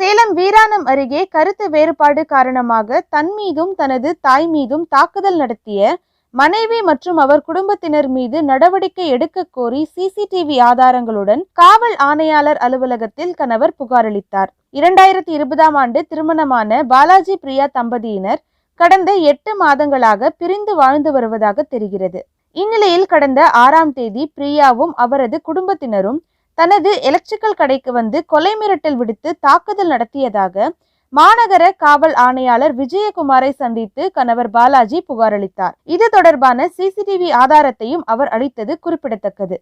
சேலம் வீராணம் அருகே கருத்து வேறுபாடு காரணமாக தன் மீதும் தனது தாய் மீதும் தாக்குதல் நடத்திய மனைவி மற்றும் அவர் குடும்பத்தினர் மீது நடவடிக்கை எடுக்க கோரி சிசிடிவி ஆதாரங்களுடன் காவல் ஆணையாளர் அலுவலகத்தில் கணவர் புகாரளித்தார் இரண்டாயிரத்தி இருபதாம் ஆண்டு திருமணமான பாலாஜி பிரியா தம்பதியினர் கடந்த எட்டு மாதங்களாக பிரிந்து வாழ்ந்து வருவதாக தெரிகிறது இந்நிலையில் கடந்த ஆறாம் தேதி பிரியாவும் அவரது குடும்பத்தினரும் தனது எலக்ட்ரிக்கல் கடைக்கு வந்து கொலை மிரட்டல் விடுத்து தாக்குதல் நடத்தியதாக மாநகர காவல் ஆணையாளர் விஜயகுமாரை சந்தித்து கணவர் பாலாஜி புகாரளித்தார் இது தொடர்பான சிசிடிவி ஆதாரத்தையும் அவர் அளித்தது குறிப்பிடத்தக்கது